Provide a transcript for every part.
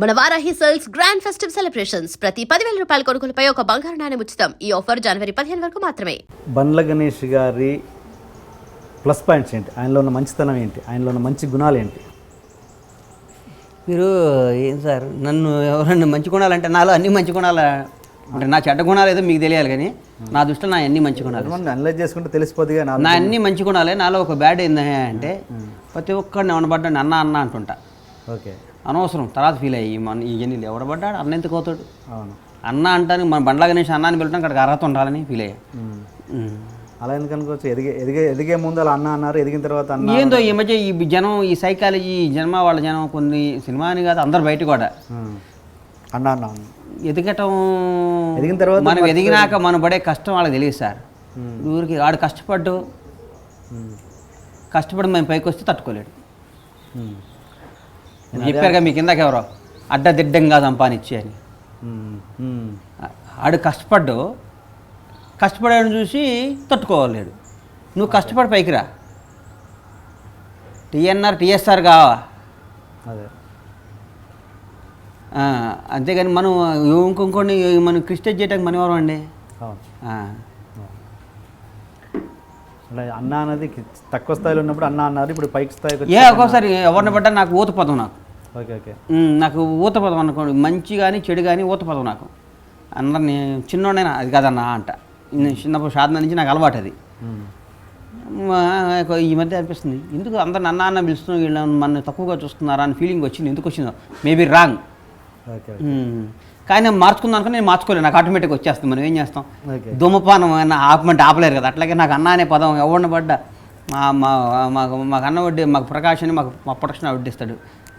మన Varahi sales grand festive celebrations. ప్రతి పదివేల రూపాయల కొనుగోలుపై ఒక బంగారు నాణెం ఉచితం. ఈ ఆఫర్ జనవరి పదిహేను వరకు మాత్రమే. బండ్ల గణేష్ గారి ప్లస్ పాయింట్స్ ఏంటి? ఆయనలో ఉన్న మంచితనం ఏంటి? ఆయనలో ఉన్న మంచి గుణాలు ఏంటి? మీరు ఏం సార్? నన్ను ఎవరన్నా మంచి గుణాలంటే నాలో అన్ని మంచి గుణాలు అంటే నా చెడ్డ గుణాలు ఏదో మీకు తెలియాలి కానీ నా దృష్టిలో నా అన్ని మంచి గుణాలు. మనం అనలైజ్ చేసుకుంటే తెలిసిపోద్దిగా నా నా అన్ని మంచి గుణాలే నాలో ఒక బ్యాడ్ ఏంది అంటే ప్రతి ఒక్కడిని ఎవడబడ్డాడు అన్న అన్న అంటుంటా. ఓకే. అనవసరం. తర్వాత ఫీల్ అయ్యి మన ఈ జనీలు ఎవడబడ్డాడు అన్న ఎందుకు అవుతాడు? అవును. అన్న అంటానికి మన బండ్ల గణేష్ అన్నాన్ని పిలవడం అక్కడికి అర్హత ఉండాలని ఫీల్ అయ్యా. అలా ఎందుకు అనుకోవచ్చు ఎదిగే ఎదిగే ఎదిగే ముందు అలా అన్న అన్నారు ఎదిగిన తర్వాత అన్న ఏందో ఈ మధ్య ఈ జనం ఈ సైకాలజీ ఈ జన్మ వాళ్ళ జనం కొన్ని సినిమా అని కాదు అందరు బయట కూడా. అన్న అన్న. ఎదగటం ఎదిగిన తర్వాత మనం ఎదిగినాక మనం పడే కష్టం వాళ్ళకి తెలియదు సార్. ఊరికి ఆడు కష్టపడ్డు. కష్టపడి మేము పైకి వస్తే తట్టుకోలేడు. చెప్పారుగా మీకు ఇందాక ఎవరో అడ్డదిడ్డంగా సంపాదించి అని ఆడు కష్టపడ్డు కష్టపడాడు చూసి తట్టుకోలేడు. నువ్వు కష్టపడి పైకి రా. టీఎన్ఆర్ టీఎస్ఆర్ కావా? అదే. అంతేగాని మనం ఇంకొంకొన్ని మనం క్రిస్టేజ్ చేయడానికి మనం ఎవరు అండి. అంటే అన్న అనేది తక్కువ స్థాయిలో ఉన్నప్పుడు అన్న అన్నారు ఇప్పుడు పైకి స్థాయికి ఏ ఒక్కోసారి ఎవరిని పడ్డా నాకు ఊత పదం నాకు. Okay okay. నాకు ఊత పదం అనుకోండి మంచి కానీ చెడు కానీ ఊత పదం నాకు. అందరిని చిన్నోడైనా అది కాదన్నా అంట. నేను చిన్నప్పుడు సాధన నుంచి నాకు అలవాటు అది. ఈ మధ్య అనిపిస్తుంది ఎందుకు అందరిని అన్న అన్న పిలుస్తున్నారు వీళ్ళు మన తక్కువగా చూస్తున్నారా అని ఫీలింగ్ వచ్చింది ఎందుకు వచ్చిందో మేబీ రాంగ్ ఓకే కానీ నేను మార్చుకుందాం అనుకుని నేను మార్చుకోలేదు. నాకు ఆటోమేటిక్గా వచ్చేస్తుంది. మనం ఏం చేస్తాం? ధూమపానం ఆపమంటే ఆపలేరు కదా. అట్లాగే నాకు అన్న అనే పదం ఎవరిని పడ్డా? మా మా మాకు మాకు అన్న వడ్డీ మాకు ప్రకాష్ అని మాకు మా ప్రొడక్షన్ వడ్డిస్తాడు.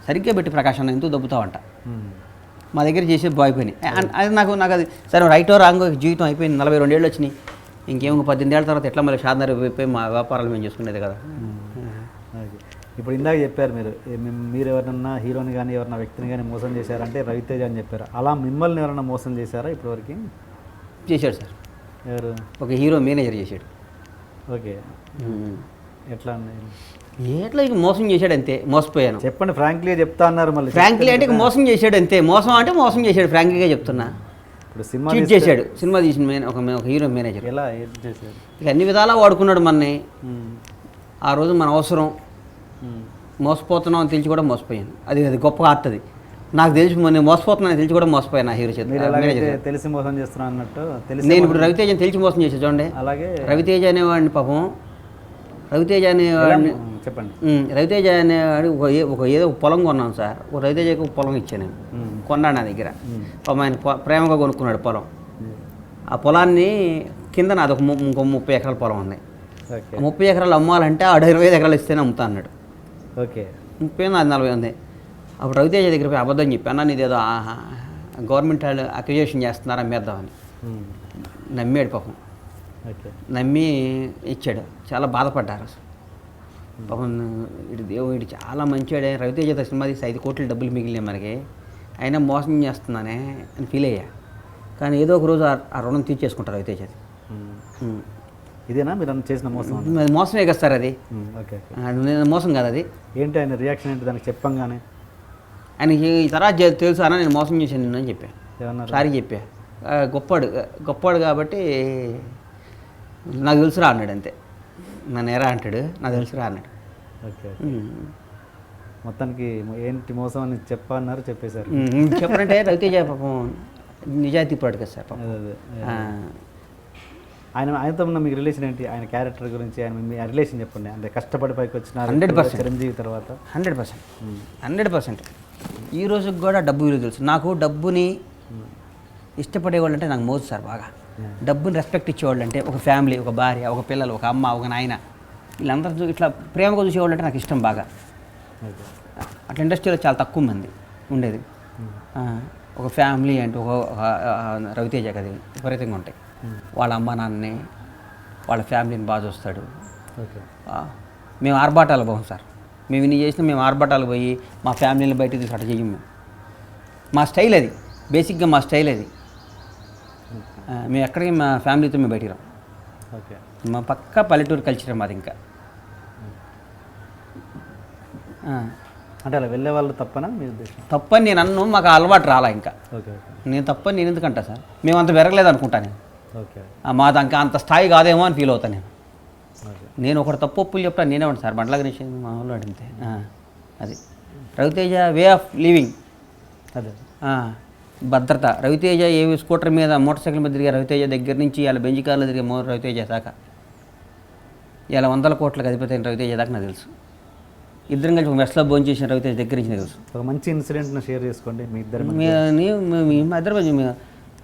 సరిగ్గా పెట్టి అన్న ఎందుకు దొబ్బుతావంట. మా దగ్గర చేసే బాయ్ పని అది నాకు నాకు అది సరే రైటో రాంగో జీవితం అయిపోయింది. నలభై రెండేళ్ళు వచ్చినాయి. ఇంకేం ఒక పద్దెనిమిది ఏళ్ళ తర్వాత ఎట్లా మళ్ళీ షాద్నర్ అయిపోయి మా వ్యాపారాలు మేము చేసుకునేది కదా. ఇప్పుడు ఇందాక చెప్పారు మీరు మీరు ఎవరినన్నా హీరోని కానీ ఎవరన్నా వ్యక్తిని కానీ మోసం చేశారంటే రవితేజ అని చెప్పారు. అలా మిమ్మల్ని ఎవరన్నా మోసం చేశారా ఇప్పటివరకు? చేశాడు సార్. ఎవరు? ఒక హీరో మేనేజర్ చేశాడు. ఓకే. ఎట్లా ఎట్లా ఇక మోసం చేశాడు అంతే మోసపోయాను. చెప్పండి ఫ్రాంక్లీ చెప్తా అన్నారు మళ్ళీ. ఫ్రాంక్లీ అంటే మోసం చేశాడు అంతే మోసం అంటే మోసం చేశాడు ఫ్రాంక్లీగా చెప్తున్నా. ఇప్పుడు సినిమా చేశాడు సినిమా తీసిన మేన ఒక ఒక హీరో మేనేజర్. ఎలా? ఏం చేశారు ఇక అన్ని విధాలా వాడుకున్నాడు మనని. ఆ రోజు మన అవసరం. మోసపోతున్నాం అని తెలిసి కూడా మోసపోయాను. అది అది గొప్ప ఆర్ట్ అది నాకు తెలిసి నేను మోసపోతున్నాను తెలిసి కూడా మోసపోయాను ఆ హీరో చేత. తెలిసి మోసం చేస్తున్నా అన్నట్టు తెలిసి నేను ఇప్పుడు రవితేజని తెలిసి మోసం చేసా చూడండి. అలాగే రవితేజ అనేవాడిని పాపం రవితేజ అనేవాడిని చెప్పండి. రవితేజ అనేవాడు ఒక ఒక ఏదో ఒక పొలం కొన్నాను సార్. ఒక రవితేజకి ఒక పొలం ఇచ్చాను నేను. ఉమ్. కొన్నాడు నా దగ్గర. పాపం ఆయన ప్రేమగా కొనుక్కున్నాడు పొలం. ఆ పొలాన్ని కింద నాది ఒక ఇంకో ముప్పై ఎకరాల పొలం ఉంది. ముప్పై ఎకరాలు అమ్మాలంటే ఆడు ఇరవై ఐదు ఎకరాలు ఇస్తేనే అమ్ముతా అన్నాడు. ఓకే. ముప్పై నాది నలభై ఉంది. అప్పుడు రవితేజ దగ్గర పోయి అబద్ధం చెప్పి అన్న నీదేదో ఆహా, గవర్నమెంట్ వాళ్ళు అక్విజేషన్ చేస్తున్నారా అమ్మేద్దామని. నమ్మాడు పాపం. ఓకే. నమ్మి ఇచ్చాడు. చాలా బాధపడ్డారు అసలు. పాపం ఇటు దేవుడు చాలా మంచివాడే రవితేజ తో సినిమా తీసి ఐదు కోట్ల డబ్బులు మిగిలినాయి మనకి. అయినా మోసం చేస్తున్నానే అని ఫీల్ అయ్యా. కానీ ఏదో ఒక రోజు ఆ- రుణం తీర్చేసుకుంటారు రవితేజ అది. ఉమ్. ఉమ్. ఇదేనా? మీరు చేసిన మోసం మోసమే కదా సార్ అది. ఓకే నేను మోసం కాదు అది. ఏంటి ఆయన రియాక్షన్ ఏంటి దానికి చెప్పంగానే? ఆయనకి ఈ తర్వాత తెలుసు అన్న నేను మోసం చేశాను నిన్ను అని చెప్పా. సారీ చెప్పా. గొప్పాడు గొప్పాడు కాబట్టి నాకు తెలుసురా అన్నాడు అంతే. నన్ను ఎరా అంటాడు నాకు తెలుసురా అన్నాడు. ఓకే. మొత్తానికి ఏంటి మోసం అని చెప్పన్నారు చెప్పేశారు. ఉమ్, చెప్పారంటే రవితేజ పాపం నిజాయితీ పడు కదా సార్ పాపం. ఆయన ఆయనతో ఉన్న మీకు రిలేషన్ ఏంటి? ఆయన క్యారెక్టర్ గురించి ఆయన మీ రిలేషన్ చెప్పండి. అంటే కష్టపడి పైకి వచ్చిన 100%. చిరంజీవి తర్వాత. Hundred percent. Hundred percent. ఈ రోజుకి కూడా డబ్బు విలువ తెలుసు. నాకు డబ్బుని ఇష్టపడేవాళ్ళు అంటే నాకు మోజు సార్ బాగా. డబ్బుని రెస్పెక్ట్ ఇచ్చేవాళ్ళు అంటే ఒక ఫ్యామిలీ ఒక భార్య ఒక పిల్లలు ఒక అమ్మ ఒక నాయన వీళ్ళందరూ ఇట్లా ప్రేమగా చూసేవాళ్ళు అంటే నాకు ఇష్టం బాగా. అట్లా ఇండస్ట్రీలో చాలా తక్కువ మంది ఉండేది. ఒక ఫ్యామిలీ అంటే ఒక రవితేజ కది విపరీతంగా ఉంటాయి. వాళ్ళ అమ్మ నాన్నని వాళ్ళ ఫ్యామిలీని బాగా చూస్తాడు. మేము ఆర్భాటాలు పోం సార్. మేము ఇన్ని చేసినా మేము ఆర్భాటాలు పోయి మా ఫ్యామిలీని బయటకు తీసి అట్లా చెయ్యం మేము. మా స్టైల్ అది. బేసిక్గా మా స్టైల్ అది. మేము ఎక్కడికి మా ఫ్యామిలీతో మేము బయటికి రాం. ఓకే. మా పక్క పల్లెటూరు కల్చర్ మాది ఇంకా. అంటే అలా వెళ్ళే వాళ్ళు తప్పనా మీ ఉద్దేశం? తప్పని నేను అన్ను మాకు అలవాటు రాలా ఇంకా. నేను తప్పని నేను ఎందుకంటా సార్? మేము అంత పెరగలేదు అనుకుంటా నేను. మాది ఇంకా అంత స్థాయి కాదేమో అని ఫీల్ అవుతాను నేను. నేను ఒకటి తప్పు ఒప్పులు చెప్తాను నేనే ఉంటాను సార్. బండ్ల గణేష్ మా వాళ్ళు అడిగితే అది. Ravi Teja way of living. అదే. భద్రత. రవితేజ ఏ స్కూటర్ మీద మోటార్ సైకిల్ మీద తిరిగే రవితేజ దగ్గర నుంచి ఇలా బెంజ్ కార్లో తిరిగే మో రవితేజ దాకా. ఇలా వందల కోట్లకు అధిపతి రవితేజ దాకా నాకు తెలుసు. ఇద్దరం కలిసి ఒక మెస్లో భోజనం చేసిన రవితేజ దగ్గర నుంచి తెలుసు. ఒక మంచి ఇన్సిడెంట్ను షేర్ చేసుకోండి మీ ఇద్దరు మీ- నీ-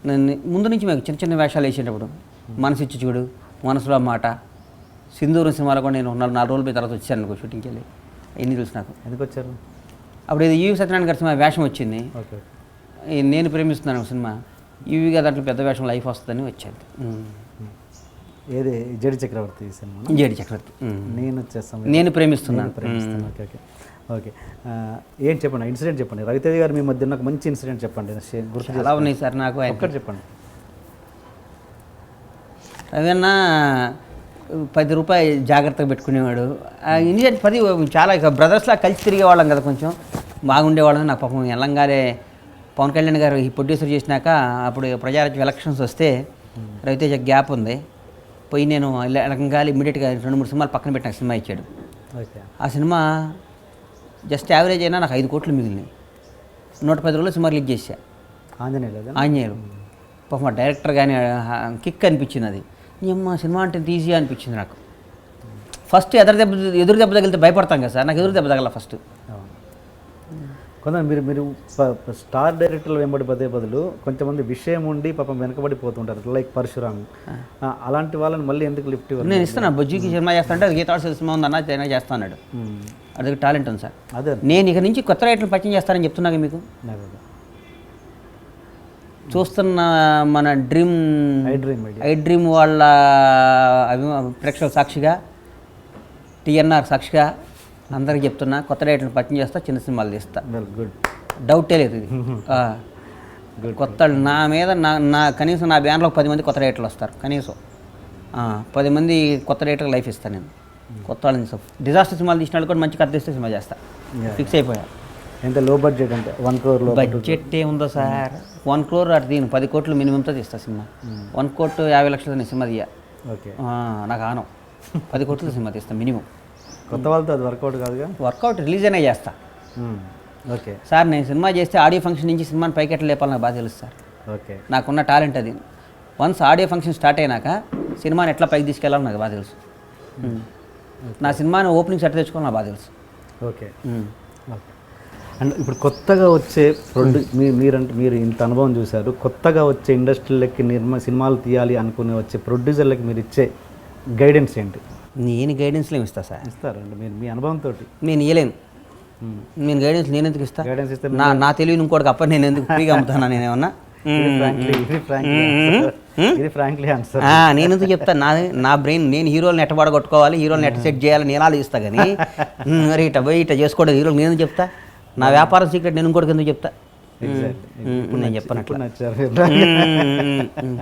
నన్ను ముందు నుంచి మేము చిన్న చిన్న వేషాలు వేసేటప్పుడు మనసు ఇచ్చి చూడు మనసులో మాట. సింధూరం సినిమాలో కూడా నేను నాలుగు నాలుగు రోజుల తర్వాత వచ్చాను అనుకో షూటింగ్కి వెళ్ళి. ఎన్ని తెలుసు నాకు? ఎందుకు వచ్చారు? అప్పుడు ఇది ఈవి సత్యనారాయణ గారి సినిమా వేషం వచ్చింది. నేను ప్రేమిస్తున్నాను ఒక సినిమా. ఈవిగా దాంట్లో పెద్ద వేషం లైఫ్ వస్తుందని వచ్చేది ఉమ్. ఏది? JD Chakravarthi cinema? JD Chakravarthi. నేను వచ్చేస్తాను నేను ప్రేమిస్తున్నాను. నేను ప్రేమిస్తాను ఓకే. ఏం చెప్పండి? ఇన్సిడెంట్ చెప్పండి. రవితేజ గారు మీ మధ్య ఒక మంచి ఇన్సిడెంట్ చెప్పండి. గుర్తు చాలా ఉన్నాయి సార్ నాకు ఒక్కటి చెప్పండి. రవన్న పది రూపాయలు జాగ్రత్తగా పెట్టుకునేవాడు. ఇండియన్ పది చాలా ఇక బ్రదర్స్లా కలిసి తిరిగేవాళ్ళం కదా కొంచెం. బాగుండేవాళ్ళం. నాకు పాపం ఎల్లంగానే పవన్ కళ్యాణ్ గారు ఈ ప్రొడ్యూసర్ చేసినాక అప్పుడు ప్రజారాజ్యం ఎలక్షన్స్ వస్తే రవితేజ గ్యాప్ ఉంది. పోయి నేను ఎలకంగాలి ఇమ్మీడియట్గా రెండు మూడు సినిమాలు పక్కన పెట్టిన సినిమా ఇచ్చాడు. ఆ సినిమా జస్ట్ యావరేజ్ అయినా నాకు ఐదు కోట్లు మిగిలినాయి. నూట పది రోజులు సినిమా రిలీజ్ చేశా. ఆంజనేయులు ఆంజనేయులు. పాపం డైరెక్టర్ కానీ కిక్ అనిపించింది అది. అమ్మ సినిమా అంటే ఈజీ అనిపించింది నాకు. ఫస్ట్ ఎదురు దెబ్బ ఎదురు దెబ్బ తగిలితే భయపడతాం కదా సార్? నాకు ఎదురు దెబ్బ తగల ఫస్ట్. కొందరు మీరు మీరు స్టార్ డైరెక్టర్లు వెంబడి పదే బదులు కొంతమంది విషయం ఉండి పాపం వెనకబడిపోతుంటారు. లైక్ పరశురామ్. అలాంటి వాళ్ళని మళ్ళీ ఎందుకు లిఫ్ట్ నేను ఇస్తాను బుజ్జికి సినిమా చేస్తానంటే అది గీతాడు సినిమా ఉంది అన్న మ్మ్. అది టాలెంట్ ఉంది సార్. అదే నేను ఇక నుంచి కొత్త రైట్లు పరిచయం చేస్తానని చెప్తున్నాగా మీకు. చూస్తున్న మన dream I dream I dream వాళ్ళ అభిమా ప్రేక్షకుల సాక్షిగా టిఎన్ఆర్ సాక్షిగా అందరికి చెప్తున్నా కొత్త రైట్లు పరిచయం చేస్తా చిన్న సినిమాలు తీస్తా. గుడ్. డౌటే లేదు ఇది. కొత్త నా మీద నా నా కనీసం నా బ్యాన్లో పది మంది కొత్త రేటర్లు వస్తారు కనీసం. పది మంది కొత్త రేటర్కి లైఫ్ ఇస్తాను నేను. కొత్త వాళ్ళని డిజాస్టర్ సినిమాలు తీసిన వాళ్ళు కూడా మంచి కథ తీస్తే సినిమా చేస్తా. ఫిక్స్ అయిపోయా. ఎంత లో బడ్జెట్ అంటే? వన్ క్రోర్లో బడ్జెట్ ఏముందో సార్? వన్ క్రోర్ అటు దీని పది కోట్లు మినిమంతో తీస్తా సినిమా. వన్ కోట్ యాభై లక్షలతో నేను సినిమా తీయ. ఓకే నాకు ఆనం. పది కోట్లతో సినిమా తీస్తా మినిమం కొత్త వాళ్ళతో అది వర్కౌట్ కాదుగా? వర్కౌట్ రిలీజ్ అయినా చేస్తా. ఓకే సార్ నేను సినిమా చేస్తే ఆడియో ఫంక్షన్ నుంచి సినిమాని పైకి ఎట్లా లేపాలి నాకు బాగా తెలుసు సార్. ఓకే నాకున్న టాలెంట్ అది. వన్స్ ఆడియో ఫంక్షన్ స్టార్ట్ అయినాక సినిమాని ఎట్లా పైకి తీసుకెళ్ళాలో నాకు బాగా తెలుసు. నా సినిమాని ఓపెనింగ్ సెట్ తెచ్చుకోవాలి నాకు బాగా తెలుసు. ఓకే అండ్ ఇప్పుడు కొత్తగా వచ్చే ప్రొడ్యూ మీ మీరంటే మీరు ఇంత అనుభవం చూశారు. కొత్తగా వచ్చే ఇండస్ట్రీలకి నిర్మ సినిమాలు తీయాలి అనుకునే వచ్చే ప్రొడ్యూసర్లకి మీరు ఇచ్చే గైడెన్స్ ఏంటి? నేను గైడెన్స్లో ఏమి ఇస్తా సార్. ఇస్తారండి మీరు మీ అనుభవంతో నేను ఇవ్వలేను నేను గైడెన్స్ నేను ఎందుకు ఇస్తా? గైడెన్స్ ఇస్తే నా నా తెలివిని ఇంకోటికి అప్పటి నేను ఎందుకు ఫ్రీగా అమ్ముతానా నేను ఏమన్నా? నేను ఎందుకు చెప్తా నా నా బ్రెయిన్ నేను హీరోని ఎట్ట పడగొట్టుకోవాలి హీరోని ఎట్ట సెట్ చేయాలి నేను ఆలోచిస్తా కానీ మరి ఇట పోయి ఇట చేసుకోవడం హీరోలు నేను ఎందుకు చెప్తా? నా వ్యాపారం సీక్రెట్ నేను ఇంకోటికి ఎందుకు చెప్తా? నేను చెప్పను ఇప్పుడు అట్లా. నచ్చారు ఉమ్, ఉమ్.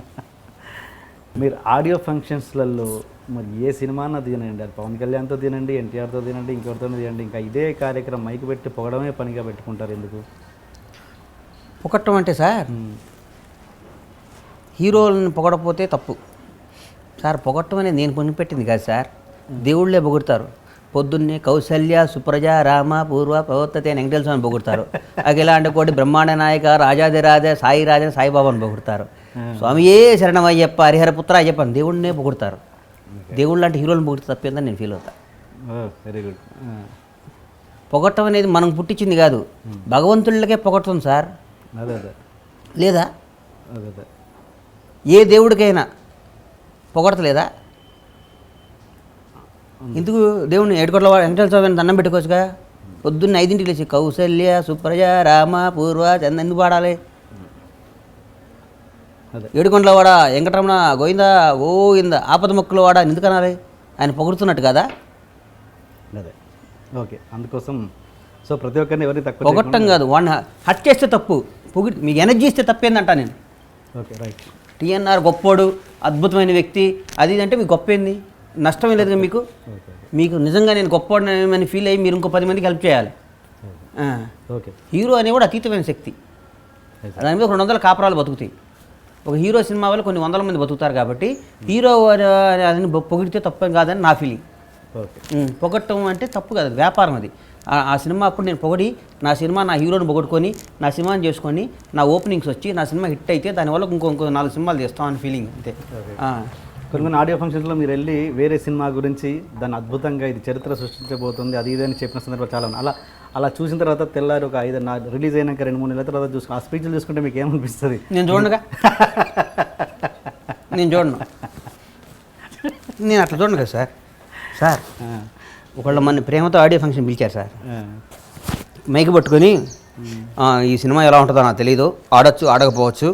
మీరు ఆడియో ఫంక్షన్స్లలో మరి ఏ సినిమాన తినండి. అది పవన్ కళ్యాణ్తో తినండి ఎన్టీఆర్తో తినండి ఇంకెవరితో తినండి. ఇంకా ఇదే కార్యక్రమం మైక్ పెట్టి పొగడమే పనిగా పెట్టుకుంటారు ఎందుకు? పొగట్టం అంటే సార్ హీరోలను పొగడపోతే తప్పు. సార్ పొగట్టం అనేది నేను కొనిపెట్టింది కాదు సార్. దేవుళ్ళే పొగుడతారు. పొద్దున్నే కౌసల్య సుప్రజ రామ పూర్వ ప్రవర్తతే అని వెంకటేశ్వర స్వామి పొగుడతారు. అఖిలాండ కోటి బ్రహ్మాండ నాయక రాజాదిరాజ సాయి రాజ సాయిబాబాని పొగుడతారు. స్వామియే శరణమయ్యప్ప హరిహరపుత్ర అయ్యప్ప అని దేవుడినే పొగుడతారు. దేవుళ్ళు లాంటి హీరోలను పొగిడితే తప్పిందని నేను ఫీల్ అవుతా. Very good. పొగట్టం అనేది మనం పుట్టించింది కాదు. భగవంతుళ్ళకే పొగడుతుంది సార్. లేదా? ఏ దేవుడికైనా పొగడతలేదా? ఎందుకు దేవుని ఏడుకోట్ల వాడు వెంకటేశ్వర స్వామిని దండం పెట్టుకోవచ్చుగా? పొద్దున్న ఐదింటికి లేచి కౌసల్య సుప్రజ రామ పూర్వ చంద ఎందుకు పాడాలి? అదే. ఏడుకొండల వాడ వెంకటరమణ గోవింద గోవింద ఆపద మొక్కుల వాడ అని ఎందుకు అనాలి ఆయన పొగుడుతున్నట్టు కదా? అదే. ఓకే. అందుకోసం సో ప్రతి ఒక్కరిని ఎవరిని తక్కువ పొగట్టం కాదు. వాడిని హట్ చేస్తే తప్పు. పొగి మీకు ఎనర్జీ ఇస్తే తప్పేందంట నేను. Okay right. టీఎన్ఆర్ గొప్పోడు అద్భుతమైన వ్యక్తి. అది అంటే మీకు గొప్ప ఏంది నష్టమే లేదు మీకు? మీకు నిజంగా నేను గొప్పవాడిని ఫీల్ అయ్యి మీరు ఇంకో పది మందికి హెల్ప్ చేయాలి. ఓకే. హీరో అనేది కూడా అతీతమైన శక్తి. దాని మీద రెండు వందల కాపురాలు బతుకుతాయి. ఒక హీరో సినిమా వల్ల కొన్ని వందల మంది బతుకుతారు కాబట్టి హీరో అని పొగిడితే తప్పేం కాదని నా ఫీలింగ్ పొగట్టం అంటే తప్పు కాదు వ్యాపారం అది. ఆ- సినిమా అప్పుడు నేను పొగడి నా సినిమా నా హీరోని పొగట్టుకొని నా సినిమాని చేసుకొని నా ఓపెనింగ్స్ వచ్చి నా సినిమా హిట్ అయితే దానివల్ల ఇంకో ఇంకో నాలుగు సినిమాలు చేస్తాం అని ఫీలింగ్ అంతే. కొన్ని కొన్ని ఆడియో ఫంక్షన్స్లో మీరు వెళ్ళి వేరే సినిమా గురించి దాన్ని అద్భుతంగా ఇది చరిత్ర సృష్టించబోతుంది అది ఇది అని చెప్పిన సందర్భాలు చాలా అలా అలా చూసిన తర్వాత తెల్లారి ఒక ఐదు నా రిలీజ్ అయినాక రెండు మూడు నెలల తర్వాత చూసుకు ఆ స్పీచ్లు చూసుకుంటే మీకు ఏమనిపిస్తుంది? నేను చూడనుగా. నేను చూడను. నేను అట్లా చూడను కదా సార్ సార్ ఒకళ్ళు మన ప్రేమతో ఆడియో ఫంక్షన్ పిలిచారు సార్. మైక్ పట్టుకొని "ఆ, ఈ సినిమా ఎలా ఉంటుందో నాకు తెలియదు ఆడొచ్చు ఆడకపోవచ్చు.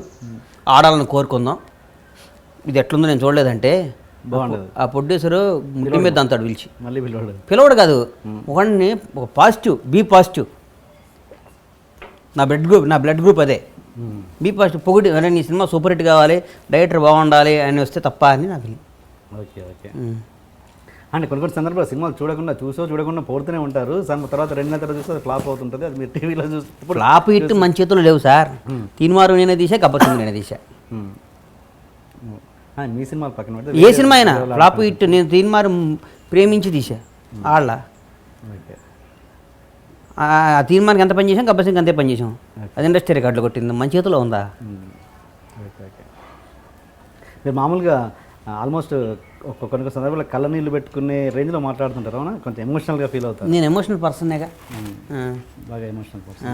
ఆడాలని కోరుకుందాం. ఇది ఎట్లుందో నేను చూడలేదంటే బాగుండదు. ఆ ప్రొడ్యూసరు ముట్టి మీద అంతాడు పిలిచి. మళ్ళీ పిలవడు. పిలవడు కాదు ఒకడిని ఒక పాజిటివ్ బీ పాజిటివ్ నా బ్లడ్ గ్రూప్ నా బ్లడ్ గ్రూప్ అదే. బీ పాజిటివ్ పొగిడి అరే నీ సినిమా సూపర్ హిట్ కావాలి డైరెక్టర్ బాగుండాలి అని వస్తే తప్ప అని నా ఫీలింగ్ ఓకే ఓకే. అంటే కొన్ని కొన్ని సందర్భాలు సినిమాలు చూడకుండా చూసో చూడకుండా పోడుతూనే ఉంటారు. తర్వాత రెండు నెలల తర్వాత చూస్తే అది ఫ్లాప్ అవుతుంటుంది. అది మీరు టీవీలో చూస్తే ఫ్లాప్ హిట్ మన చేతుల్లో లేవు సార్. తీన్మారు నేనే తీసా గబ్బర్ సింగ్ నేనే తీసా మీ సినిమాలు పక్కన పెడితే ఏ సినిమా అయినా ఫ్లాప్ హిట్ నేను తీన్మారు ప్రేమించి తీసా వాళ్ళ ఆ తీర్మానికి ఎంత పని చేసాం గబ్బర్ సింగ్ అంతే పని చేసాం అది ఇండస్ట్రీ రికార్డులు కొట్టింది. మన చేతిలో ఉందా? మీరు మామూలుగా ఆల్మోస్ట్ ఒక కొన్ని సందర్భాల్లో కళ్ళ నీళ్ళు పెట్టుకునే రేంజ్లో మాట్లాడుతుంటారు అవునా? కొంచెం ఎమోషనల్గా ఫీల్ అవుతారు. నేను ఎమోషనల్ పర్సన్నేగా ఆ. బాగా ఎమోషనల్ పర్సన్.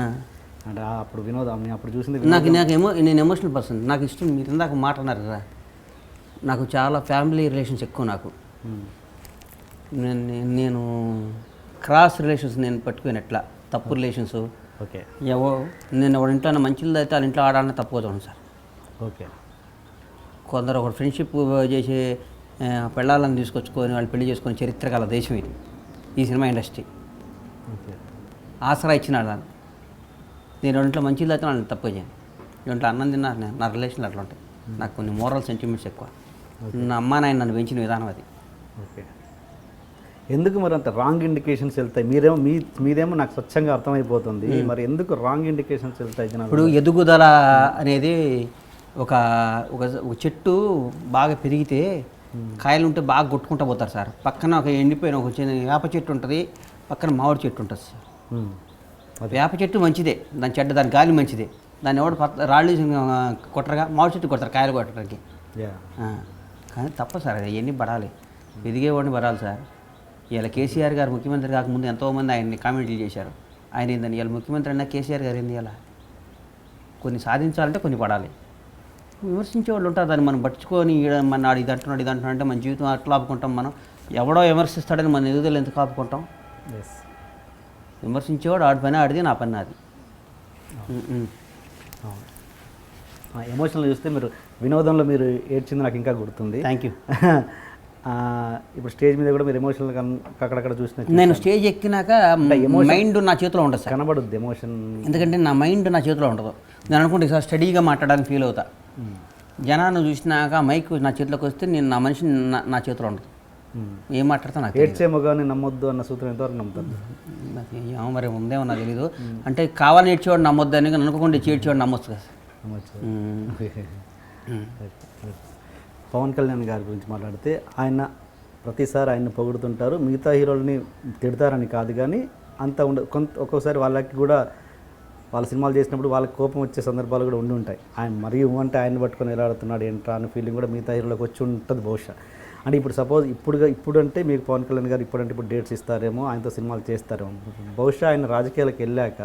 అంటే అప్పుడు వినోద్ అప్పుడు చూసింది నాకు నాకు ఎమో నేను ఎమోషనల్ పర్సన్ నాకు ఇష్టం మీరు ఇందాక మాట అన్నారు కదా నాకు చాలా ఫ్యామిలీ రిలేషన్స్ ఎక్కువ నాకు. నేను క్రాస్ రిలేషన్స్ నేను పట్టుకుని ఎట్లా? తప్పు రిలేషన్స్ ఓకే. ఎవో నేను ఎవరి ఇంట్లో మంచిది అయితే వాళ్ళ ఇంట్లో ఆడాలని తప్పుగా చూడండి సార్. ఓకే. కొందరు ఒక ఫ్రెండ్షిప్ చేసి పెళ్ళాలను తీసుకొచ్చుకొని వాళ్ళు పెళ్ళి చేసుకొని చరిత్ర గల దేశం ఇది ఈ సినిమా ఇండస్ట్రీ. ఓకే. ఆసరా ఇచ్చిన వాళ్ళని నేను రెండింట్లో మంచిది అయితే వాళ్ళని తక్కువ చేయను. రెండింట్లో అన్నం తిన్నా నా- నా రిలేషన్లు అట్లా ఉంటాయి. నాకు కొన్ని మోరల్ సెంటిమెంట్స్ ఎక్కువ. నా అమ్మా నాయన నన్ను పెంచిన విధానం అది. ఓకే. ఎందుకు మరి అంత రాంగ్ ఇండికేషన్స్ వెళ్తాయి? మీరేమో మీ మీదేమో నాకు స్వచ్ఛంగా అర్థమైపోతుంది. మరి ఎందుకు రాంగ్ ఇండికేషన్స్ వెళ్తాయి ఇప్పుడు ఎదుగుదల అనేది ఒక ఒక చెట్టు బాగా పెరిగితే కాయలు ఉంటే బాగా కొట్టుకుంటూ పోతారు సార్. పక్కన ఒక ఎండిపోయిన ఒక చిన్న వేప చెట్టు ఉంటుంది పక్కన మామిడి చెట్టు ఉంటుంది సార్. వేప చెట్టు మంచిదే దాని చెడ్డ దాని గాలి మంచిదే. దాన్ని ఎవడు రాళ్ళు కొట్టరుగా? మామిడి చెట్టు కొడతారు కాయలు కొట్టడానికి. కానీ తప్ప సార్ అది ఎన్ని పడాలి. ఎదిగేవాడిని పడాలి సార్. ఇలా కేసీఆర్ గారు ముఖ్యమంత్రి కాకముందు ఎంతోమంది ఆయన్ని కామెంట్లు చేశారు. ఆయన ఏందని ఇలా ముఖ్యమంత్రి అయినా కేసీఆర్ గారు ఏంది ఇలా కొన్ని సాధించాలంటే కొన్ని పడాలి. విమర్శించే వాళ్ళు ఉంటారు దాన్ని మనం పట్టుకొని మన ఇది అంటున్నాడు ఇది అంటున్నాడు అంటే మన జీవితం అట్లా ఆపుకుంటాం మనం. ఎవడో విమర్శిస్తాడని మన ఎదుగుదల ఎందుకు ఆపుకుంటాం? ఎస్ విమర్శించేవాడు ఆడి పని ఆడిది నా పని నాది. ఉమ్. ఎమోషనల్ చూస్తే మీరు వినోదంలో మీరు ఏడ్చింది నాకు ఇంకా గుర్తుంది. థ్యాంక్ యూ ఇప్పుడు స్టేజ్ మీద కూడా మీరు ఎమోషనల్ అక్కడక్కడ చూసిన నేను స్టేజ్ ఎక్కినాక మైండ్ నా చేతిలో ఉండదు సార్. కనబడుద్ది ఎమోషన్ ఎందుకంటే నా మైండ్ నా చేతిలో ఉండదు. నేను అనుకుంటే సార్ స్టడీగా మాట్లాడడానికి ఫీల్ అవుతా. జనాన్ని చూసినాక మైక్ నా చేతిలోకి వస్తే నేను నా మనిషి నా చేతిలో ఉండదు. ఏం మాట్లాడతా నాకు. ఏడ్చే మొగాన్ని నమ్మొద్దు అన్న సూత్రం ఎంతవరకు నమ్ముతారు? నాకు ఏమో మరి ఉందేమో నాకు తెలీదు. అంటే కావాలని ఏడ్చేవాడు నమ్మొద్దు అని అనుకోకుండా ఏడ్చేవాడు నమ్మొచ్చు కదా. పవన్ కళ్యాణ్ గారి గురించి మాట్లాడితే ఆయన ప్రతిసారి ఆయన పొగుడుతుంటారు. మిగతా హీరోలని తిడతారని కాదు కానీ అంత ఉండ కొంత ఒక్కోసారి వాళ్ళకి కూడా వాళ్ళ సినిమాలు చేసినప్పుడు వాళ్ళకి కోపం వచ్చే సందర్భాలు కూడా ఉండి ఉంటాయి. ఆయన మరీ అంటే ఆయన పట్టుకొని ఎలా ఆడుతున్నాడు ఏంట్రా అనే ఫీలింగ్ కూడా మిగతా హీరోలకు వచ్చి ఉంటుంది బహుశా. అంటే ఇప్పుడు సపోజ్ ఇప్పుడుగా ఇప్పుడు అంటే మీకు పవన్ కళ్యాణ్ గారు ఇప్పుడంటే ఇప్పుడు డేట్స్ ఇస్తారేమో ఆయనతో సినిమాలు చేస్తారేమో. బహుశా ఆయన రాజకీయాలకు వెళ్ళాక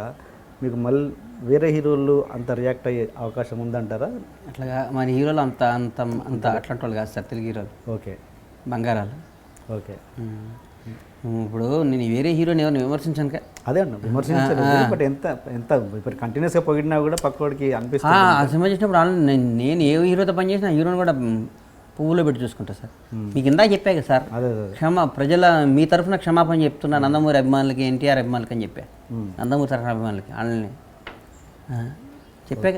మీకు మళ్ళీ వేరే హీరోలు అంత రియాక్ట్ అయ్యే అవకాశం ఉందంటారా? అట్లాగా మన హీరోలు అంత అంత అంత అట్లాంటి వాళ్ళు కాదు సార్ తెలుగు హీరోలు. ఓకే. బంగారాలు. ఓకే. ఇప్పుడు నేను వేరే హీరోని ఎవరిని విమర్శించాను అదే అన్న విమర్శించలేదు. బట్ ఎంత ఎంత ఇప్పుడు కంటిన్యూస్గా పొగిడినా కూడా పక్కోడికి ఆ, అనిపిస్తుంది. ఆ సినిమా చేసినప్పుడు నేను నేను ఏ హీరోతో పని చేసినా హీరోని కూడా పువ్వులో పెట్టి చూసుకుంటా సార్. మీకు ఇందాక చెప్పా కదా సార్. క్షమ ప్రజల మీ తరఫున క్షమాపణ చెప్తున్నా నందమూరి అభిమానులకి ఎన్టీఆర్ అభిమానులకి అని చెప్పా. నందమూరి తరఫున అభిమానులకి వాళ్ళని చెప్పాక?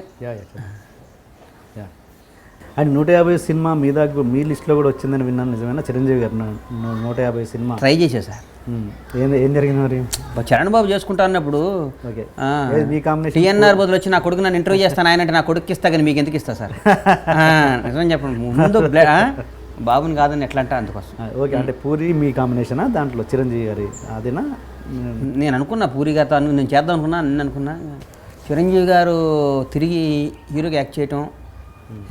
అండ్ నూట యాభై సినిమా మీ దగ్గర మీ లిస్ట్లో కూడా వచ్చిందని విన్నాను నిజమేనా? చిరంజీవి గారు నూట యాభై సినిమా. ట్రై చేసా సార్. ఏం ఏం జరిగింది మరి? చరణ్ బాబు చేసుకుంటా అన్నప్పుడు టీఎన్ఆర్ బదులు వచ్చి నా కొడుకు నన్ను ఇంటర్వ్యూ చేస్తాను ఆయన అంటే నా కొడుకు ఇస్తా కానీ మీకు ఎందుకు ఇస్తా సార్? నిజం చెప్పండి. ముందు బాబుని కాదని ఎట్లా అంటే అందుకోసం. ఓకే అంటే పూరి మీ కాంబినేషనా దాంట్లో చిరంజీవి గారి అదేనా. నేను అనుకున్నా పూరి గారితో నేను చేద్దాం అనుకున్నా నేను అనుకున్నా. చిరంజీవి గారు తిరిగి హీరోకి యాక్ట్ చేయటం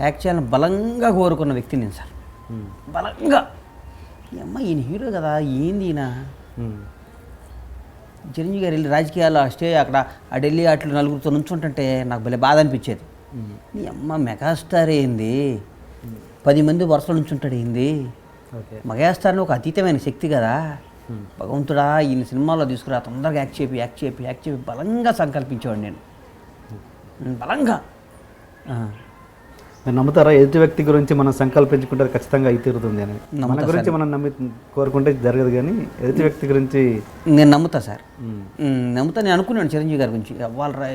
యాక్ట్ చేయాలని బలంగా కోరుకున్న వ్యక్తి నేను సార్. బలంగా. అమ్మ ఈయన హీరో కదా ఏంది ఈయన. చిరంజీవి గారు వెళ్ళి రాజకీయాల్లో స్టే అక్కడ ఆ ఢిల్లీ అట్లు నలుగురితో నుంచుంటుంటే నాకు భలే బాధ అనిపించేది. నీ అమ్మ మెగాస్టార్ ఏంది? పది మంది వరుసలు నుంచుంటాడు ఏంది? ఓకే. మెగాస్టార్ని ఒక అతీతమైన శక్తి కదా. భగవంతుడా ఈయన సినిమాలో తీసుకురా తొందరగా యాక్ట్ చేపి యాక్ట్ చేపి యాక్ట్ చేపి బలంగా సంకల్పించేవాడు నేను. బలంగా. మీరు నమ్ముతారా? ఎదుటి వ్యక్తి గురించి మనం సంకల్పించుకుంటే అది ఖచ్చితంగా అయి తీరుతుంది అని. మన గురించి మనం నమ్మి కోరుకుంటే జరగదు కానీ ఎదుటి వ్యక్తి గురించి నేను నమ్ముతా సార్. నమ్ముతా నేను అనుకున్నాను చిరంజీవి గారి గురించి. అవ్వాలరా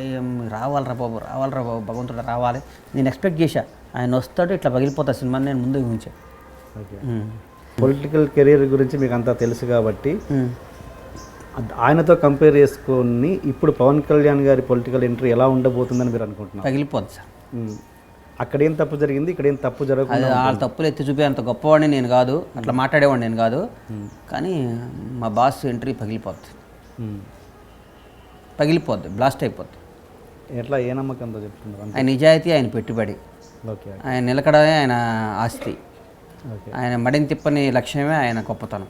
రావాలరా బాబు రావాలరా బాబు భగవంతుడు రావాలి. నేను ఎక్స్పెక్ట్ చేశా ఆయన వస్తాడు ఇట్లా పగిలిపోతా సినిమా నేను ముందు ఊహించా. ఓకే. ఉమ్. పొలిటికల్ కెరీర్ గురించి మీకు అంతా తెలుసు కాబట్టి ఆయనతో కంపేర్ చేసుకొని ఇప్పుడు పవన్ కళ్యాణ్ గారి పొలిటికల్ ఎంట్రీ ఎలా ఉండబోతుందని మీరు అనుకుంటున్నారు? పగిలిపోద్ది సార్. అక్కడ ఏం తప్పు జరిగింది? ఇక్కడ ఏం తప్పు జరగకుండా వాళ్ళ తప్పులు ఎత్తి చూపే అంత గొప్పవాడిని నేను కాదు. అట్లా మాట్లాడేవాడిని నేను కాదు. కానీ మా బాస్ ఎంట్రీ పగిలిపోద్ది. ఉమ్. పగిలిపోద్ది బ్లాస్ట్ అయిపోద్ది. ఎట్లా ఏ నమ్మకంతో చెప్తున్నారు? ఆయన నిజాయితీ ఆయన పెట్టుబడి. ఆయన నిలకడమే ఆయన ఆస్తి. ఓకే. ఆయన మడిని తిప్పని లక్ష్యమే ఆయన గొప్పతనం.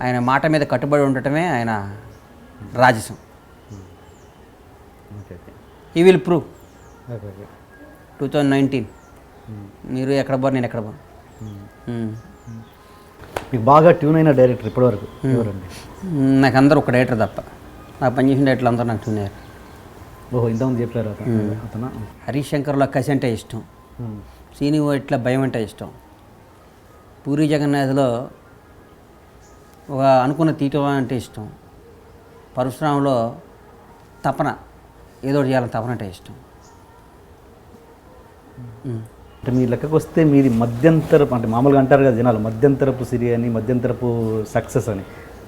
ఆయన మాట మీద కట్టుబడి ఉండటమే ఆయన రాజసం. ఈ will prove two thousand nineteen. మీరు ఎక్కడ పోరు నేను ఎక్కడ పోను మ్మ్. మీకు బాగా ట్యూన్ అయిన డైరెక్టర్ ఇప్పటివరకు ఎవరండి? నాకు అందరూ ఒక డైరెక్టర్ తప్ప. నాకు పనిచేసిన డైరెక్టర్లు అందరూ నాకు చూన్నారు ఓహో ఇంతకుముందు చెప్పారు అతను? హరీష్ శంకర్లో కసి అంటే ఇష్టం. సీని ఇట్లా భయం అంటే ఇష్టం. పూరి జగన్నాథ్లో ఒక అనుకున్న తీయటం అంటే ఇష్టం. పరశురాములో తపన ఏదో చేయాలని తపన అంటే ఇష్టం. అంటే మీ లెక్కకు వస్తే మీది మధ్యంతరపు అంటే మామూలుగా అంటారు కదా జనాలు మధ్యంతరపు సిరి అని మధ్యంతరపు సక్సెస్ అని.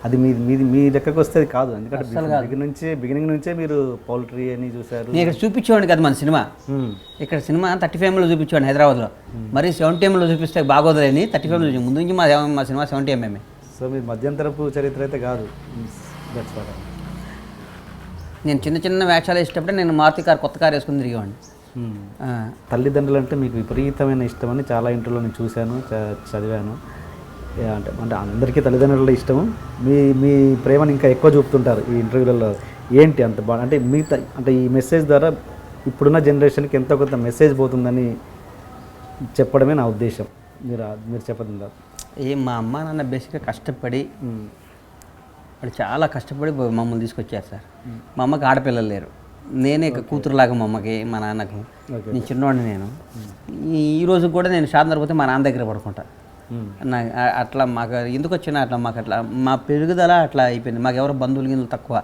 అది మీది మీది మీ లెక్కకు వస్తే అది కాదు. ఎందుకంటే బిగినింగ్ నుంచే బిగినింగ్ నుంచే మీరు పౌల్ట్రీ అని చూశారు. నేను ఇక్కడ చూపించేవాడిని కదా మన సినిమా. ఇక్కడ సినిమా థర్టీ ఫైవ్లో చూపించేవాడిని హైదరాబాద్లో. మరి సెవెంటీ ఎంలో చూపిస్తే బాగోదులేని థర్టీ ఫైవ్లో చూసి ముందు నుంచి మా మా సినిమా సెవెంటీ ఎంఎంఏ సో మీ మధ్యంతరపు చరిత్ర అయితే కాదు. దట్స్ నేను చిన్న చిన్న వేషాలు వేసేటప్పుడే నేను మారుతి కార్ కొత్త కార్ వేసుకుని తిరిగేవాడిని. తల్లిదండ్రులు అంటే మీకు విపరీతమైన ఇష్టం అని చాలా ఇంటర్లో నేను చూశాను చదివాను. అంటే అంటే అందరికీ తల్లిదండ్రుల ఇష్టము. మీ మీ ప్రేమను ఇంకా ఎక్కువ చూపుతుంటారు ఈ ఇంటర్వ్యూలలో. ఏంటి అంత బా అంటే మీ త- అంటే ఈ మెసేజ్ ద్వారా ఇప్పుడున్న జనరేషన్కి ఎంతో కొంత మెసేజ్ పోతుందని చెప్పడమే నా ఉద్దేశం. మీరు మీరు చెప్పదు ఏ మా అమ్మ నాన్న బేసిక్గా కష్టపడి వాళ్ళు చాలా కష్టపడి మమ్మల్ని తీసుకొచ్చారు సార్. మా అమ్మకి ఆడపిల్లలు లేరు. నేనే ఇక కూతురులాగా మా అమ్మకి మా నాన్నకు. నేను చిన్నవాడిని నేను. ఈ రోజు కూడా నేను శాంతం పోతే మా నాన్న దగ్గర పడుకుంటా. నా అట్లా మాకు ఎందుకు వచ్చినా అట్లా మాకు అట్లా మా పెరుగుదల అట్లా అయిపోయింది. మాకు ఎవరు బంధువులు గిందులు తక్కువ.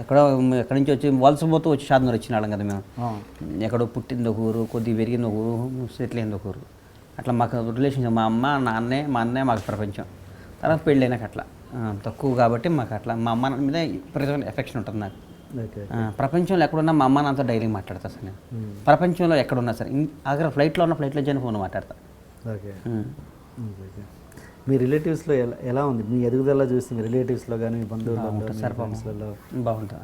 ఎక్కడో ఎక్కడి నుంచి వచ్చి వలసపోతూ వచ్చి శాంతం వచ్చిన వాళ్ళం కదా మేము. ఎక్కడో పుట్టింది ఒక ఊరు కొద్దిగా పెరిగింది ఒక ఊరు సెటిల్ అయింది ఒక ఊరు. అట్లా మాకు రిలేషన్ మా అమ్మ నా అన్నే మా అన్నయ్య మాకు ప్రపంచం. తర్వాత పెళ్ళైనాక అట్లా. తక్కువ కాబట్టి మాకు అట్లా మా అమ్మ నాన్న మీద ప్రజెంట్ ఎఫెక్షన్ ఉంటుంది నాకు. ప్రపంచంలో ఎక్కడున్నా మా అమ్మ నాన్నతో డైలీ మాట్లాడతా సార్ నేను. ప్రపంచంలో ఎక్కడున్నా సార్ ఆఖరి ఫ్లైట్లో ఉన్న ఫ్లైట్లో జన ఫోన్ మాట్లాడతా. ఓకే ఉమ్. ఓకే. మీ రిలేటివ్స్లో ఎలా ఎలా ఉంది? మీ ఎదుగుదల చూసి మీ రిలేటివ్స్లో కానీ మీ బంధువుల్లో మీ ఫ్రెండ్స్లలో? బాగుంటుంది.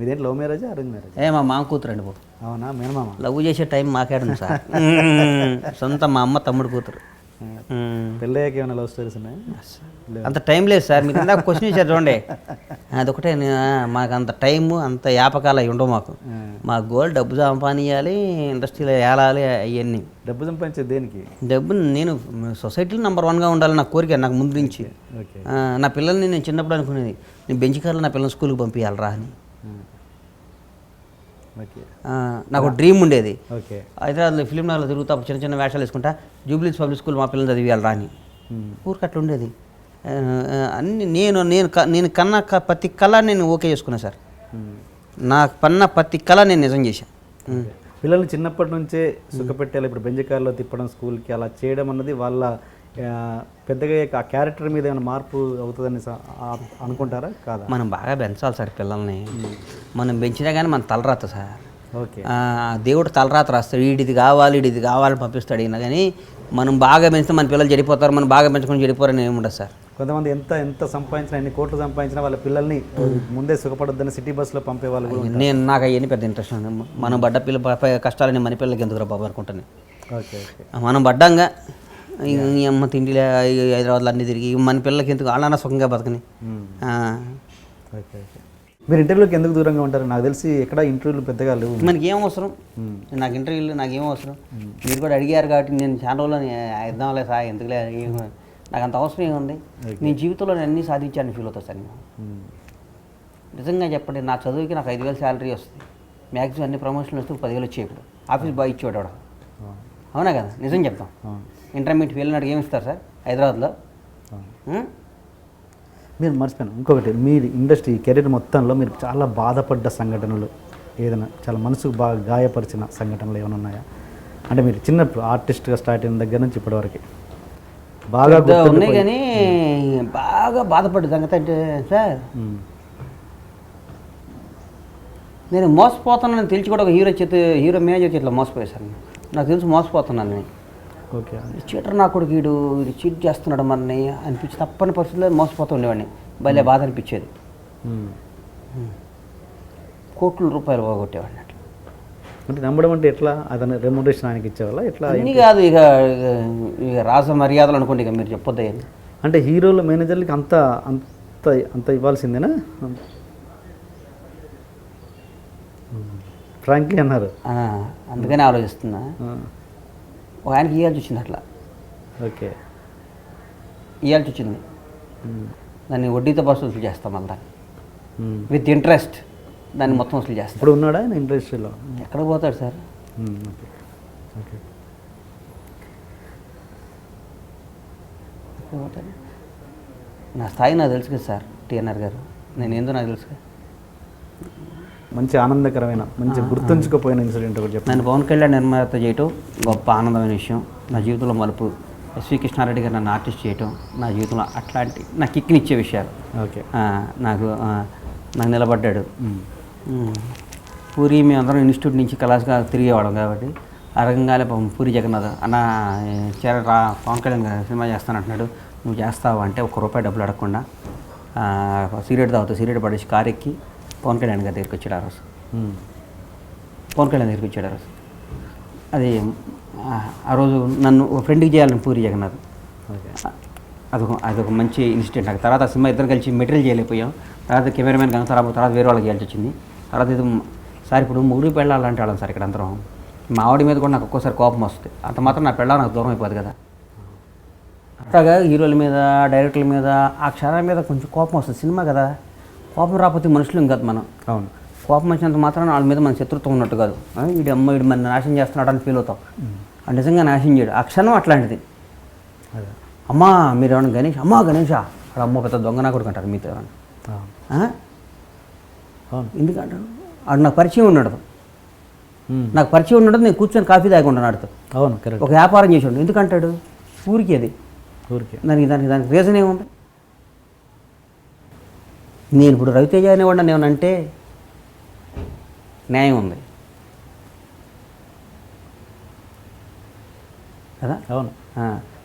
మీదేంటి లవ్ మ్యారేజా అరేంజ్ మ్యారేజ్? ఏ మా మామ కూతురు అండి బాబు. అవునా? మేనమామ? లవ్ చేసే టైం మాకేడుంది సార్. సొంత మా అమ్మ తమ్ముడు కూతురు. పెళ్ళయ్యాక ఏమైనా లవ్ స్టోరీస్ ఉన్నాయా? అంత టైం లేదు సార్. మీరు ఇందాక క్వశ్చన్ ఇచ్చారు చూడండి. అదొకటే మాకు అంత టైము అంత యాపకాలు అవి ఉండవు మాకు. మా గోల్ డబ్బు సంపాదించాలి ఇండస్ట్రీలో ఏలాలి అవన్నీ డబ్బు సంపాదించే దేనికి? డబ్బు నేను సొసైటీలో నెంబర్ వన్గా ఉండాలి నా కోరిక నాకు ముందు నుంచి. నా పిల్లల్ని నేను చిన్నప్పుడు అనుకునేది నేను బెంచ్ కార్లో నా పిల్లల్ని స్కూల్కి పంపించాలరా అని. నాకు డ్రీమ్ ఉండేది. ఓకే. హైదరాబాద్లో ఫిలిం నగర్లో తిరుగుతా చిన్న చిన్న వేషాలు వేసుకుంటా జూబ్లీస్ పబ్లిక్ స్కూల్ మా పిల్లలు చదివేయాలి రాని ఊరికి అట్లా ఉండేది. అన్ని నేను నేను నేను కన్న ప్రతి కళ నేను ఓకే చేసుకున్నా సార్. నా పన్న ప్రతి కళ నేను నిజం చేశాను ఉమ్. పిల్లల్ని చిన్నప్పటి నుంచే సుఖపెట్టాలి ఇప్పుడు బెంజకార్లో తిప్పడం స్కూల్కి అలా చేయడం అన్నది వాళ్ళ పెద్దగా ఆ క్యారెక్టర్ మీద ఏమైనా మార్పు అవుతుందని అనుకుంటారా? కాదా? మనం బాగా పెంచాలి సార్ పిల్లల్ని. మనం పెంచినా కానీ మన తలరాత సార్. ఓకే. దేవుడు తలరాత రాస్తాడు. వీడిది కావాలి వీడిది కావాలని పంపిస్తాడు ఈయన కానీ మనం బాగా పెంచితే మన పిల్లలు చెడిపోతారు మనం బాగా పెంచుకొని చెడిపోరని ఏమి ఉండదు సార్. కొంతమంది ఎంత ఎంత సంపాదించినా ఎన్ని కోట్లు సంపాదించినా వాళ్ళ పిల్లల్ని ముందే సుఖపడొద్దని సిటీ బస్సులో పంపే వాళ్ళు. నేను నాకు అవన్నీ పెద్ద ఇంట్రెస్ట్ ఉంది మనం పడ్డ పిల్ల కష్టాలని మన పిల్లలకి ఎందుకు బాబు అనుకుంటాను ఓకే ఓకే. మనం పడ్డాంగా ఈ అమ్మ తిండిలే ఈ హైదరాబాద్లో అన్నీ తిరిగి మన పిల్లలకి ఎందుకు? వాళ్ళన్నా సుఖంగా బతకని. ఓకే మీరు ఇంటర్వ్యూకి ఎందుకు దూరంగా ఉంటారు? నాకు తెలిసి ఎక్కడ ఇంటర్వ్యూలు పెద్దగా లేవు. మనకి ఏం అవసరం? నాకు ఇంటర్వ్యూలు నాకు ఏం అవసరం? మీరు కూడా అడిగారు కాబట్టి నేను చాలా రోజులు ఇద్దాంలే సార్ ఎందుకులే? నాకు అంత అవసరం ఏముంది? నేను జీవితంలో నేను అన్నీ సాధించాలని ఫీల్ అవుతాను సార్ నేను. నిజంగా చెప్పండి నా చదువుకి నాకు ఐదు వేలు శాలరీ వస్తుంది. మ్యాక్సిమం అన్ని ప్రమోషన్లు వస్తే పదివేలు వచ్చాయి ఇప్పుడు. ఆఫీస్ బాయ్ ఇచ్చేవాడు వాడు. అవును. అవునా కదా? నిజం చెప్తాం. ఇంటర్మీడియట్ వెళ్ళినాడు ఏమి ఇస్తారు సార్? హైదరాబాద్లో? మీరు మర్చిపోయాను. ఇంకొకటి మీరు ఇండస్ట్రీ కెరీర్ మొత్తంలో మీరు చాలా బాధపడ్డ సంఘటనలు ఏదైనా చాలా మనసుకు బాగా గాయపరిచిన సంఘటనలు ఏమైనా ఉన్నాయా? అంటే మీరు చిన్నప్పుడు ఆర్టిస్ట్గా స్టార్ట్ అయిన దగ్గర నుంచి ఇప్పటివరకు. బాగా ఉన్నాయి కానీ బాగా బాధపడ్డ సంగతి అంటే సార్. నేను మోసపోతున్నానని తెలిసి కూడా ఒక హీరో చేతి హీరో మేనేజర్ చేతిలో మోసపోయేశాను నాకు తెలిసి మోసపోతున్నాను నేను ఓకే చీటర్ నా కొడుకు వీడు వీడు చీట్ చేస్తున్నాడు మనని అనిపించి తప్పని పరిస్థితుల్లో మోసపోతూ ఉండేవాడిని. భలే బాధ అనిపించేది. కోట్ల రూపాయలు పోగొట్టేవాడిని అట్లా. అంటే నమ్మడం అంటే ఎట్లా? అతను రెమ్యునరేషన్ ఆయనకి ఇచ్చేవాళ్ళ? ఎట్లా అన్నీ కాదు ఇక ఇక రాజ మర్యాదలు అనుకోండి ఇక మీరు చెప్పొద్దు. అంటే హీరోల మేనేజర్లకి అంత అంత అంత ఇవ్వాల్సిందేనా? ఫ్రాంక్లీ అన్నారు. అందుకనే ఆలోచిస్తున్నా. ఒక ఆయనకి ఇవ్వాల్సి వచ్చింది అట్లా. ఓకే. ఇవ్వాల్సి వచ్చింది. దాన్ని వడ్డీతో పాటు వసూలు చేస్తాం మళ్ళీ. విత్ ఇంట్రెస్ట్ దాన్ని మొత్తం వసూలు చేస్తాం. ఇప్పుడు ఉన్నాడా ఆయన ఇండస్ట్రీలో? ఎక్కడికి పోతాడు సార్. ఓకే. నా స్థాయి నాకు తెలుసు కదా సార్ టిఎన్ఆర్ గారు. నేను ఏందో నాకు తెలుసు కదా. మంచి ఆనందకరమైన మంచి గుర్తుంచుకుపోయిన ఇన్సిడెంట్ ఒకటి చెప్పండి. నన్ను పవన్ కళ్యాణ్ నిర్మాత చేయటం గొప్ప ఆనందమైన విషయం. నా జీవితంలో మలుపు ఎస్వి కృష్ణారెడ్డి గారు నన్ను ఆర్టిస్ట్ చేయటం నా జీవితంలో అట్లాంటి నాకు కిక్నిచ్చే విషయాలు. ఓకే. నాకు నాకు నిలబడ్డాడు. పూరి మేమందరం ఇన్స్టిట్యూట్ నుంచి కళాశాల తిరిగేవాళ్ళం కాబట్టి పాపం పూరి జగన్నాథ్ అన్న ఏ, చేర రా పవన్ కళ్యాణ్ గారు సినిమా చేస్తానంటున్నాడు. నువ్వు చేస్తావా అంటే ఒక్క రూపాయి డబ్బులు అడగకుండా సిగరెట్ తాగుతూ సిగరెట్ పడేసి కారు ఎక్కి పవన్ కళ్యాణ్ గారి దగ్గరికి వచ్చాడు ఆ రోజు. పవన్ కళ్యాణ్ దగ్గరికి వచ్చాడు ఆ రోజు. అది ఆ, రోజు నన్ను ఒక ఫ్రెండ్కి చేయాలని పూరి జగన్నాథ్. అదొక అదొక మంచి ఇన్సిడెంట్ నాకు. తర్వాత సినిమా ఇద్దరం కలిసి మెటీరియల్ చేయలేకపోయాం. తర్వాత కెమెరామెన్ కానీ తర్వాత తర్వాత వేరే వాళ్ళకి చేయాల్సి వచ్చింది. తర్వాత ఇది సార్ ఇప్పుడు ముగ్గురు పెళ్ళాలంటే వాళ్ళం సార్ ఇక్కడ అందరం. మా ఆవిడ మీద కూడా నాకు ఒక్కోసారి కోపం వస్తుంది. అంత మాత్రం నా పెళ్ళ నాకు దూరం అయిపోదు కదా. అట్లాగా హీరోల మీద డైరెక్టర్ల మీద ఆ క్షణాల మీద కొంచెం కోపం వస్తుంది. సినిమా కదా. కోపం రాకపోతే మనుషులు కాదు మనం. అవును. కోపం వచ్చినంత మాత్రం వాళ్ళ మీద మన శత్రుత్వం ఉన్నట్టు కాదు. వీడి అమ్మ వీడు మన నాశనం చేస్తున్నాడు అని ఫీల్ అవుతాం. ఆ నిజంగా నాశనం చేయడు. ఆ క్షణం అట్లాంటిది. అదే. అమ్మా మీరు ఏమన్నా గణేష్? అమ్మా గణేష? అక్కడ అమ్మ పెద్ద దొంగ నా కొడుకు అంటారు మీతో ఎందుకంటారు? ఆడు నాకు పరిచయం ఉన్నాడు. నాకు పరిచయం ఉన్నాడు నేను కూర్చొని కాఫీ తాగి ఉంటాను ఆడితో అవును ఒక వ్యాపారం చేసి ఎందుకంటాడు? ఊరికి అది ఊరికే. దానికి దానికి దానికి రీజన్ ఏముంది? నేను ఇప్పుడు రవితేజ అనేవాడిని ఏమన్నా అంటే న్యాయం ఉంది. కదా? అవును.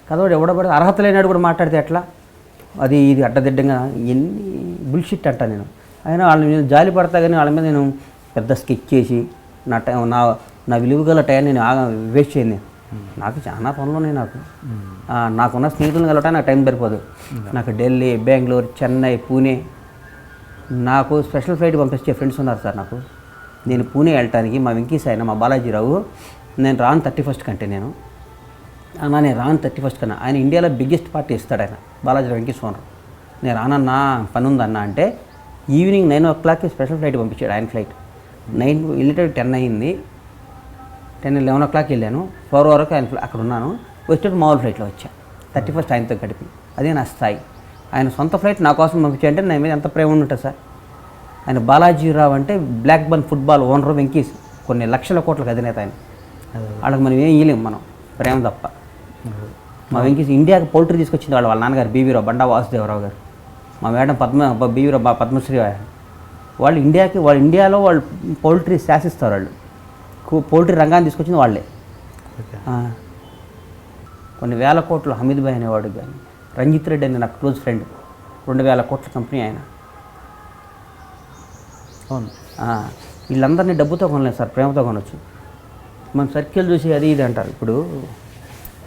కదవాడు ఎవడబడి అర్హత లేనాడు కూడా మాట్లాడితే ఎట్లా? అది ఇది అడ్డదిడ్డంగా ఎన్ని బుల్షిట్ అంటా నేను. అయినా వాళ్ళ మీద జాలి పడతా కానీ వాళ్ళ మీద నేను పెద్ద స్కెచ్ చేసి నా టైం నా నా విలువ గల టైం నేను ఆగా వేస్ట్ చేయను నేను. నాకు చాలా పనులు ఉన్నాయి నాకు. నాకున్న స్నేహితులను కలవటానికి నాకు టైం సరిపోదు. నాకు ఢిల్లీ బెంగళూరు చెన్నై పూణే నాకు స్పెషల్ ఫ్లైట్ పంపించే ఫ్రెండ్స్ ఉన్నారు సార్ నాకు. నేను పూణే వెళ్ళటానికి మా వెంకీస్ ఆయన మా బాలాజీరావు. నేను రాను థర్టీ ఫస్ట్ కంటే నేను. అన్నా నేను రాను థర్టీ ఫస్ట్ కన్నా. ఆయన ఇండియాలో బిగ్గెస్ట్ పార్టీ ఇస్తాడు ఆయన బాలాజీ వెంకటేశ్వరరావు నేను రానన్నా పని ఉందన్నా అంటే ఈవినింగ్ నైన్ ఓ క్లాక్కి స్పెషల్ ఫ్లైట్ పంపించాడు ఆయన ఫ్లైట్ నైన్ వెళ్ళేటప్పుడు టెన్ అయింది. టెన్ లెవెన్ ఓ క్లాక్ వెళ్ళాను. ఫోర్ వరకు ఆయన అక్కడ ఉన్నాను వచ్చేటప్పుడు మామూలు ఫ్లైట్లో వచ్చా. థర్టీ ఫస్ట్ ఆయనతో గడిపి అదే నా స్థాయి. ఆయన సొంత ఫ్లైట్ నా కోసం పంపించాడంటే నా మీద ఎంత ప్రేమ ఉంటుంది సార్? ఆయన బాలాజీరావు అంటే Blackburn football owner Venky's. కొన్ని లక్షల కోట్లకు అధినేత ఆయన. వాళ్ళకి మనం ఏం ఇయ్యలేం మనం. ప్రేమ తప్ప. మా వెంకీ ఇండియాకి పౌల్ట్రీ తీసుకొచ్చింది వాళ్ళు వాళ్ళ నాన్నగారు బీవీరావు బండా వాసుదేవరావు గారు. మా మేడం పద్మ బీవీరావు పద్మశ్రీ. వాళ్ళు ఇండియాకి వాళ్ళు ఇండియాలో వాళ్ళు పౌల్ట్రీ శాసిస్తారు వాళ్ళు. పౌల్ట్రీ రంగాన్ని తీసుకొచ్చింది వాళ్ళే. కొన్ని వేల కోట్లు హమీద్ భాయ్ అనేవాడు కానీ రంజిత్ రెడ్డి అనే నాకు క్లోజ్ ఫ్రెండ్ రెండు వేల కోట్ల కంపెనీ ఆయన. అవును. వీళ్ళందరినీ డబ్బుతో కొనలేదు సార్ ప్రేమతో కొనవచ్చు మన సర్కిల్ చూసి అది ఇది అంటారు. ఇప్పుడు